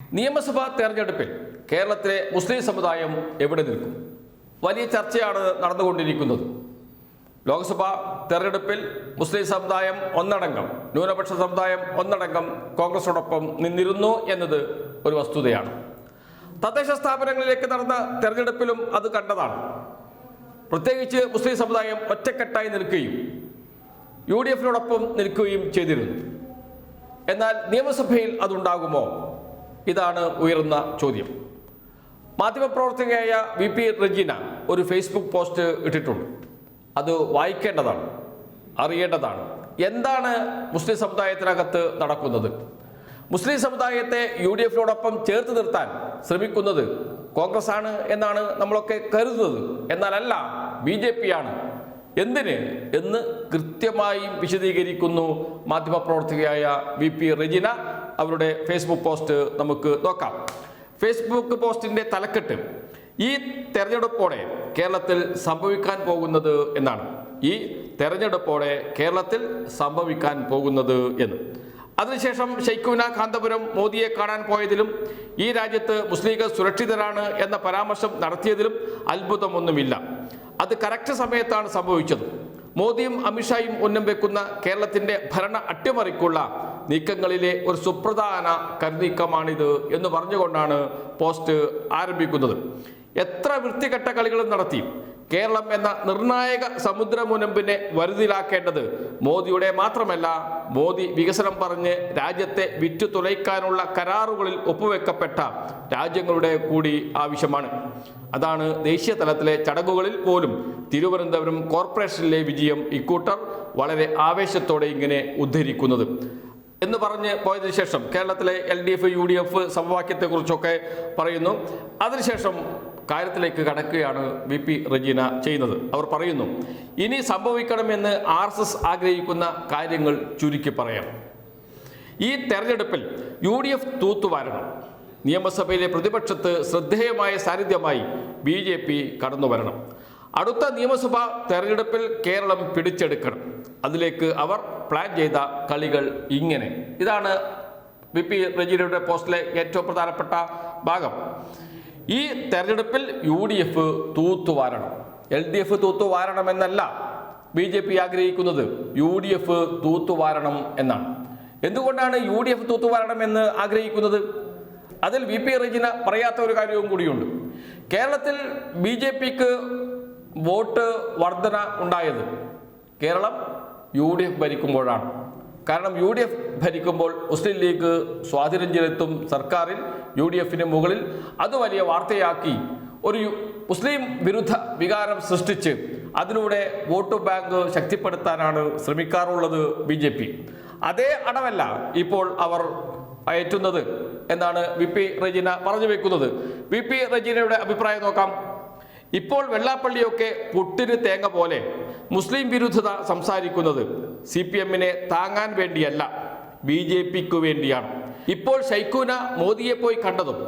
നിയമസഭാ തെരഞ്ഞെടുപ്പിൽ കേരളത്തിലെ മുസ്ലിം സമുദായം എവിടെ നിൽക്കും? വലിയ ചർച്ചയാണ് നടന്നുകൊണ്ടിരിക്കുന്നത്. ലോക്സഭാ തെരഞ്ഞെടുപ്പിൽ മുസ്ലിം സമുദായം ഒന്നടങ്കം ന്യൂനപക്ഷ സമുദായം ഒന്നടങ്കം കോൺഗ്രസോടൊപ്പം നിന്നിരുന്നു എന്നത് ഒരു വസ്തുതയാണ്. തദ്ദേശ സ്ഥാപനങ്ങളിലേക്ക് നടന്ന തെരഞ്ഞെടുപ്പിലും അത് കണ്ടതാണ്. പ്രത്യേകിച്ച് മുസ്ലിം സമുദായം ഒറ്റക്കെട്ടായി നിൽക്കുകയും യു ഡി എഫിനോടൊപ്പം നിൽക്കുകയും ചെയ്തിരുന്നു. എന്നാൽ നിയമസഭയിൽ അതുണ്ടാകുമോ? ഇതാണ് ഉയർന്ന ചോദ്യം. മാധ്യമപ്രവർത്തകയായ വി പി റജീന ഒരു ഫേസ്ബുക്ക് പോസ്റ്റ് ഇട്ടിട്ടുണ്ട്. അത് വായിക്കേണ്ടതാണ് അറിയേണ്ടതാണ്. എന്താണ് മുസ്ലിം സമുദായത്തിനകത്ത് നടക്കുന്നത്? മുസ്ലിം സമുദായത്തെ യു ഡി എഫിനോടൊപ്പം ചേർത്ത് നിർത്താൻ ശ്രമിക്കുന്നത് കോൺഗ്രസ് ആണ് എന്നാണ് നമ്മളൊക്കെ കരുതുന്നത്. എന്നാലല്ല ബി ജെ പി ആണ് എന്തിന് എന്ന് കൃത്യമായി വിശദീകരിക്കുന്നു മാധ്യമപ്രവർത്തകയായ വി പി റെജിന. അവരുടെ ഫേസ്ബുക്ക് പോസ്റ്റ് നമുക്ക് നോക്കാം. ഫേസ്ബുക്ക് പോസ്റ്റിന്റെ തലക്കെട്ട് ഈ തെരഞ്ഞെടുപ്പോടെ കേരളത്തിൽ സംഭവിക്കാൻ പോകുന്നത് എന്നാണ്. ഈ തെരഞ്ഞെടുപ്പോടെ കേരളത്തിൽ സംഭവിക്കാൻ പോകുന്നത് എന്ന്. അതിനുശേഷം ഷെയ്ഖുന കാന്തപുരം മോദിയെ കാണാൻ പോയതിലും ഈ രാജ്യത്ത് മുസ്ലിങ്ങൾ സുരക്ഷിതരാണ് എന്ന പരാമർശം നടത്തിയതിലും അത്ഭുതമൊന്നുമില്ല. അത് കറക്റ്റ് സമയത്താണ് സംഭവിച്ചത്. മോദിയും അമിത്ഷായും ഉന്നം വെക്കുന്ന കേരളത്തിന്റെ ഭരണ അട്ടിമറിക്കുള്ള നീക്കങ്ങളിലെ ഒരു സുപ്രധാന കരുനീക്കമാണിത് എന്ന് പറഞ്ഞുകൊണ്ടാണ് പോസ്റ്റ് ആരംഭിക്കുന്നത്. എത്ര വൃത്തികെട്ട കളികളും നടത്തി കേരളം എന്ന നിർണായക സമുദ്രമുനമ്പിനെ വരുതിയിലാക്കേണ്ടത് മോദിയുടെ മാത്രമല്ല മോദി വികസനം പറഞ്ഞ് രാജ്യത്തെ വിറ്റു തുലയ്ക്കാനുള്ള കരാറുകളിൽ ഒപ്പുവെക്കപ്പെട്ട രാജ്യങ്ങളുടെ കൂടി ആവശ്യമാണ്. അതാണ് ദേശീയ തലത്തിലെ ചടങ്ങുകളിൽ പോലും തിരുവനന്തപുരം കോർപ്പറേഷനിലെ വിജയം ഇക്കൂട്ടർ വളരെ ആവേശത്തോടെ ഇങ്ങനെ ഉദ്ധരിക്കുന്നത്. എന്ന് പറഞ്ഞ് പോയതിനു ശേഷം കേരളത്തിലെ L D F U D F സമവാക്യത്തെക്കുറിച്ചൊക്കെ പറയുന്നു. അതിനുശേഷം കാര്യത്തിലേക്ക് കടക്കുകയാണ് വി പി റജീന ചെയ്യുന്നത്. അവർ പറയുന്നു ഇനി സംഭവിക്കണമെന്ന് ആർ എസ് എസ് ആഗ്രഹിക്കുന്ന കാര്യങ്ങൾ ചുരുക്കി പറയാം. ഈ തെരഞ്ഞെടുപ്പിൽ യു ഡി എഫ് തൂത്തുവാരണം. നിയമസഭയിലെ പ്രതിപക്ഷത്ത് ശ്രദ്ധേയമായ സാന്നിധ്യമായി ബി ജെ പി കടന്നു വരണം അടുത്ത നിയമസഭാ തെരഞ്ഞെടുപ്പിൽ കേരളം പിടിച്ചെടുക്കണം. അതിലേക്ക് അവർ പ്ലാൻ ചെയ്ത കളികൾ ഇങ്ങനെ. ഇതാണ് വി പി റജീനയുടെ പോസ്റ്റിലെ ഏറ്റവും പ്രധാനപ്പെട്ട ഭാഗം. ഈ തെരഞ്ഞെടുപ്പിൽ യു ഡി എഫ് തൂത്തുവാരണം എൽ ഡി എഫ് തൂത്തുവാരണമെന്നല്ല ബി ജെ പി ആഗ്രഹിക്കുന്നത്. യു ഡി എഫ് തൂത്തുവാരണം എന്നാണ്. എന്തുകൊണ്ടാണ് യു ഡി എഫ് തൂത്തുവാരണം എന്ന് ആഗ്രഹിക്കുന്നത്? അതിൽ വി പി റജിന പറയാത്ത ഒരു കാര്യവും കൂടിയുണ്ട്. കേരളത്തിൽ ബി ജെ പിക്ക് വോട്ട് വർധന ഉണ്ടായത് കേരളം യു ഡി എഫ് ഭരിക്കുമ്പോഴാണ്. കാരണം യു ഡി എഫ് ഭരിക്കുമ്പോൾ മുസ്ലിം ലീഗ് സ്വാധീനം ചെലുത്തും സർക്കാരിൽ യു ഡി എഫിന് മുകളിൽ അത് വലിയ വാർത്തയാക്കി ഒരു മുസ്ലിം വിരുദ്ധ വികാരം സൃഷ്ടിച്ച് അതിലൂടെ വോട്ട് ബാങ്ക് ശക്തിപ്പെടുത്താനാണ് ശ്രമിക്കാറുള്ളത് ബി ജെ പി. അതേ അടവല്ല ഇപ്പോൾ അവർ അയറ്റുന്നത് എന്നാണ് വി പി റജീന പറഞ്ഞു വെക്കുന്നത്. വി പി റജീനയുടെ അഭിപ്രായം നോക്കാം. ഇപ്പോൾ വെള്ളാപ്പള്ളിയൊക്കെ പുട്ടിന് തേങ്ങ പോലെ മുസ്ലിം വിരുദ്ധത സംസാരിക്കുന്നത് സി പി എമ്മിനെ താങ്ങാൻ വേണ്ടിയല്ല ബി ജെ പിക്ക് വേണ്ടിയാണ്. ഇപ്പോൾ ഷൈഖൂന മോദിയെ പോയി കണ്ടതും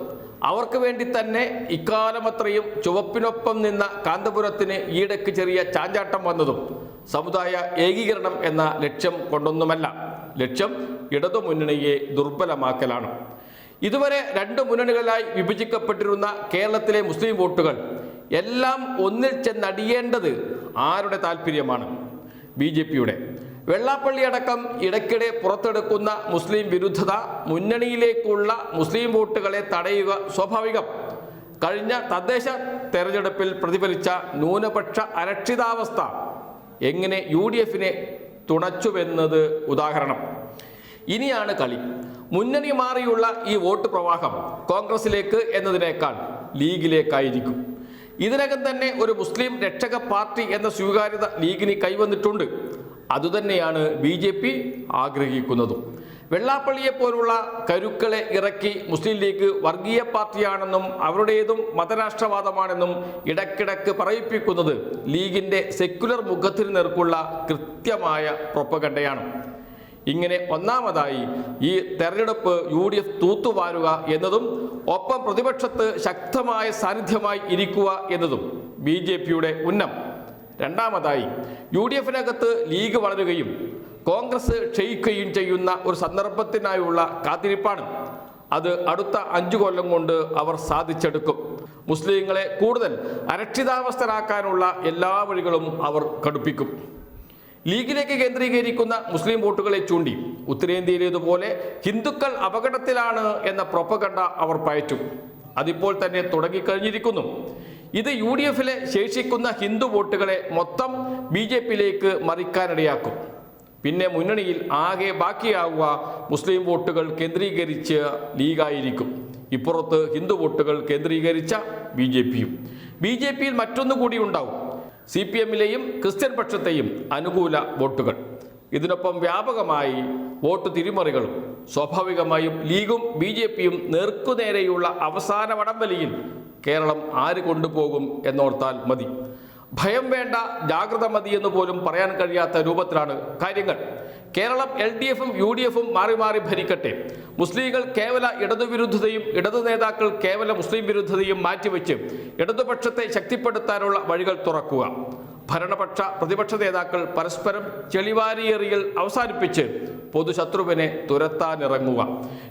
അവർക്ക് വേണ്ടി തന്നെ ഇക്കാലമത്രയും ചുവപ്പിനൊപ്പം നിന്ന കാന്തപുരത്തിന് ഈയിടയ്ക്ക് ചെറിയ ചാഞ്ചാട്ടം വന്നതും സമുദായ ഏകീകരണം എന്ന ലക്ഷ്യം കൊണ്ടൊന്നുമല്ല. ലക്ഷ്യം ഇടതുമുന്നണിയെ ദുർബലമാക്കലാണ്. ഇതുവരെ രണ്ട് മുന്നണികളായി വിഭജിക്കപ്പെട്ടിരുന്ന കേരളത്തിലെ മുസ്ലിം വോട്ടുകൾ എല്ലാം ഒന്നിൽ ചെന്നടിയേണ്ടത് ആരുടെ താല്പര്യമാണ്? ബി ജെ പിയുടെ. വെള്ളാപ്പള്ളി അടക്കം ഇടയ്ക്കിടെ പുറത്തെടുക്കുന്ന മുസ്ലിം വിരുദ്ധത മുന്നണിയിലേക്കുള്ള മുസ്ലിം വോട്ടുകളെ തടയുക സ്വാഭാവികം. കഴിഞ്ഞ തദ്ദേശ തെരഞ്ഞെടുപ്പിൽ പ്രതിഫലിച്ച ന്യൂനപക്ഷ അരക്ഷിതാവസ്ഥ എങ്ങനെ യു ഡി എഫിനെ തുണച്ചുവെന്നത് ഉദാഹരണം. ഇനിയാണ് കളി. മുന്നണി മാറിയുള്ള ഈ വോട്ട് പ്രവാഹം കോൺഗ്രസിലേക്ക് എന്നതിനേക്കാൾ ലീഗിലേക്കായിരിക്കും. ഇതിനകം തന്നെ ഒരു മുസ്ലിം രക്ഷക പാർട്ടി എന്ന സ്വീകാര്യത ലീഗിന് കൈവന്നിട്ടുണ്ട്. അതുതന്നെയാണ് ബി ജെ പി ആഗ്രഹിക്കുന്നതും. വെള്ളാപ്പള്ളിയെ പോലുള്ള കരുക്കളെ ഇറക്കി മുസ്ലിം ലീഗ് വർഗീയ പാർട്ടിയാണെന്നും അവരുടേതും മതരാഷ്ട്രവാദമാണെന്നും ഇടക്കിടക്ക് പറയിപ്പിക്കുന്നത് ലീഗിന്റെ സെക്യുലർ മുഖത്തിന് നേർക്കുള്ള കൃത്യമായ പ്രൊപ്പകണ്ടയാണ് ഇങ്ങനെ ഒന്നാമതായി ഈ തെരഞ്ഞെടുപ്പ് യു ഡി എഫ് തൂത്തുവാരുക എന്നതും ഒപ്പം പ്രതിപക്ഷത്ത് ശക്തമായ സാന്നിധ്യമായി ഇരിക്കുക എന്നതും ബി ജെ പിയുടെ ഉന്നം. രണ്ടാമതായി യു ഡി എഫിനകത്ത് ലീഗ് വളരുകയും കോൺഗ്രസ് ക്ഷയിക്കുകയും ചെയ്യുന്ന ഒരു സന്ദർഭത്തിനായുള്ള കാത്തിരിപ്പാണ്. അത് അടുത്ത അഞ്ചു കൊല്ലം കൊണ്ട് അവർ സാധിച്ചെടുക്കും. മുസ്ലിങ്ങളെ കൂടുതൽ അരക്ഷിതാവസ്ഥരാക്കാനുള്ള എല്ലാ വഴികളും അവർ കടുപ്പിക്കും. ലീഗിലേക്ക് കേന്ദ്രീകരിക്കുന്ന മുസ്ലിം വോട്ടുകളെ ചൂണ്ടി ഉത്തരേന്ത്യയിലേതുപോലെ ഹിന്ദുക്കൾ അപകടത്തിലാണ് എന്ന പ്രൊപ്പകണ്ട അവർ പയറ്റും. അതിപ്പോൾ തന്നെ തുടങ്ങിക്കഴിഞ്ഞിരിക്കുന്നു. ഇത് യു ഡി എഫിലെ ശേഷിക്കുന്ന ഹിന്ദു വോട്ടുകളെ മൊത്തം ബി ജെ പിയിലേക്ക് മറിക്കാനിടയാക്കും. പിന്നെ മുന്നണിയിൽ ആകെ ബാക്കിയാവുക മുസ്ലിം വോട്ടുകൾ കേന്ദ്രീകരിച്ച് ലീഗായിരിക്കും. ഇപ്പുറത്ത് ഹിന്ദു വോട്ടുകൾ കേന്ദ്രീകരിച്ച ബി ജെ പിയും ബി ജെ പിയിൽ മറ്റൊന്നുകൂടി ഉണ്ടാവും. സി പി എമ്മിലെയും ക്രിസ്ത്യൻ പക്ഷത്തെയും അനുകൂല വോട്ടുകൾ. ഇതിനൊപ്പം വ്യാപകമായി വോട്ട് തിരിമറികളും സ്വാഭാവികമായും ലീഗും ബി ജെ പിയും നേർക്കുനേരെയുള്ള അവസാന വടംവലിയിൽ കേരളം ആര് കൊണ്ടുപോകും എന്നോർത്താൽ മതി. ഭയം വേണ്ട ജാഗ്രത മതി എന്ന് പോലും പറയാൻ കഴിയാത്ത രൂപത്തിലാണ് കാര്യങ്ങൾ. കേരളം എൽ ഡി എഫും യു ഡി എഫും മാറി മാറി ഭരിക്കട്ടെ. മുസ്ലിങ്ങൾ കേവല ഇടതുവിരുദ്ധതയും ഇടതു നേതാക്കൾ കേവല മുസ്ലിം വിരുദ്ധതയും മാറ്റിവെച്ച് ഇടതുപക്ഷത്തെ ശക്തിപ്പെടുത്താനുള്ള വഴികൾ തുറക്കുക. ഭരണപക്ഷ പ്രതിപക്ഷ നേതാക്കൾ പരസ്പരം ചെളിവാരിയേറിയൽ അവസാനിപ്പിച്ച് പൊതുശത്രുവിനെ തുരത്താനിറങ്ങുക.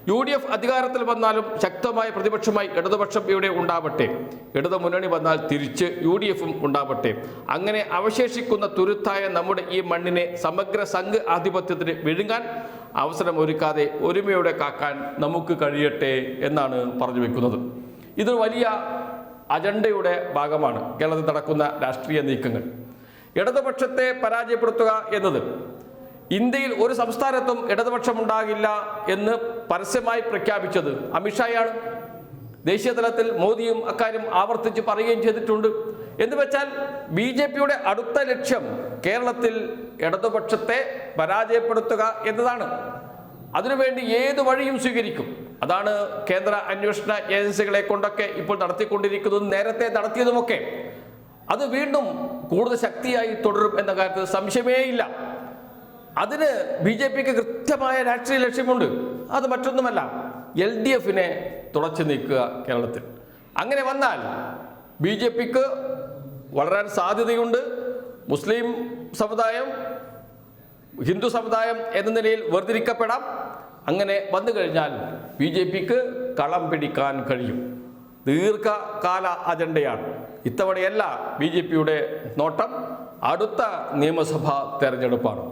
യു ഡി എഫ് അധികാരത്തിൽ വന്നാലും ശക്തമായ പ്രതിപക്ഷമായി ഇടതുപക്ഷം ഇവിടെ ഉണ്ടാവട്ടെ. ഇടതു മുന്നണി വന്നാൽ തിരിച്ച് യു ഡി എഫും ഉണ്ടാവട്ടെ. അങ്ങനെ അവശേഷിക്കുന്ന തുരുത്തായ നമ്മുടെ ഈ മണ്ണിനെ സമഗ്ര സംഘ് ആധിപത്യത്തിന് വിഴുങ്ങാൻ അവസരം ഒരുക്കാതെ ഒരുമയോടെ കാക്കാൻ നമുക്ക് കഴിയട്ടെ എന്നാണ് പറഞ്ഞു വെക്കുന്നത്. ഇത് വലിയ അജണ്ടയുടെ ഭാഗമാണ്. കേരളത്തിൽ നടക്കുന്ന രാഷ്ട്രീയ നീക്കങ്ങൾ. ഇടതുപക്ഷത്തെ പരാജയപ്പെടുത്തുക എന്നത്. ഇന്ത്യയിൽ ഒരു സംസ്ഥാനത്തും ഇടതുപക്ഷം ഉണ്ടാകില്ല എന്ന് പരസ്യമായി പ്രഖ്യാപിച്ചത് അമിത്ഷായാണ് ദേശീയതലത്തിൽ മോദിയും അക്കാര്യം ആവർത്തിച്ച് പറയുകയും ചെയ്തിട്ടുണ്ട്. എന്ന് വെച്ചാൽ ബി ജെ പിയുടെ അടുത്ത ലക്ഷ്യം കേരളത്തിൽ ഇടതുപക്ഷത്തെ പരാജയപ്പെടുത്തുക എന്നതാണ്. അതിനുവേണ്ടി ഏത് വഴിയും സ്വീകരിക്കും. അതാണ് കേന്ദ്ര അന്വേഷണ ഏജൻസികളെ കൊണ്ടൊക്കെ ഇപ്പോൾ നടത്തിക്കൊണ്ടിരിക്കുന്നതും നേരത്തെ നടത്തിയതുമൊക്കെ. അത് വീണ്ടും കൂടുതൽ ശക്തിയായി തുടരും എന്ന കാര്യത്തിൽ സംശയമേ ഇല്ല അതിന് ബി ജെ പിക്ക് കൃത്യമായ രാഷ്ട്രീയ ലക്ഷ്യമുണ്ട്. അത് മറ്റൊന്നുമല്ല എൽ ഡി എഫിനെ തുളച്ചു നീക്കുക കേരളത്തിൽ. അങ്ങനെ വന്നാൽ ബി ജെ പിക്ക് വളരാൻ സാധ്യതയുണ്ട്. മുസ്ലിം സമുദായം ഹിന്ദു സമുദായം എന്ന നിലയിൽ വേർതിരിക്കപ്പെടാം. അങ്ങനെ വന്നു കഴിഞ്ഞാൽ ബി ജെ പിക്ക് കളം പിടിക്കാൻ കഴിയും. ദീർഘകാല അജണ്ടയാണ് ഇത്തവണയല്ല ബി ജെ പിയുടെ നോട്ടം. അടുത്ത നിയമസഭാ തെരഞ്ഞെടുപ്പാണ്.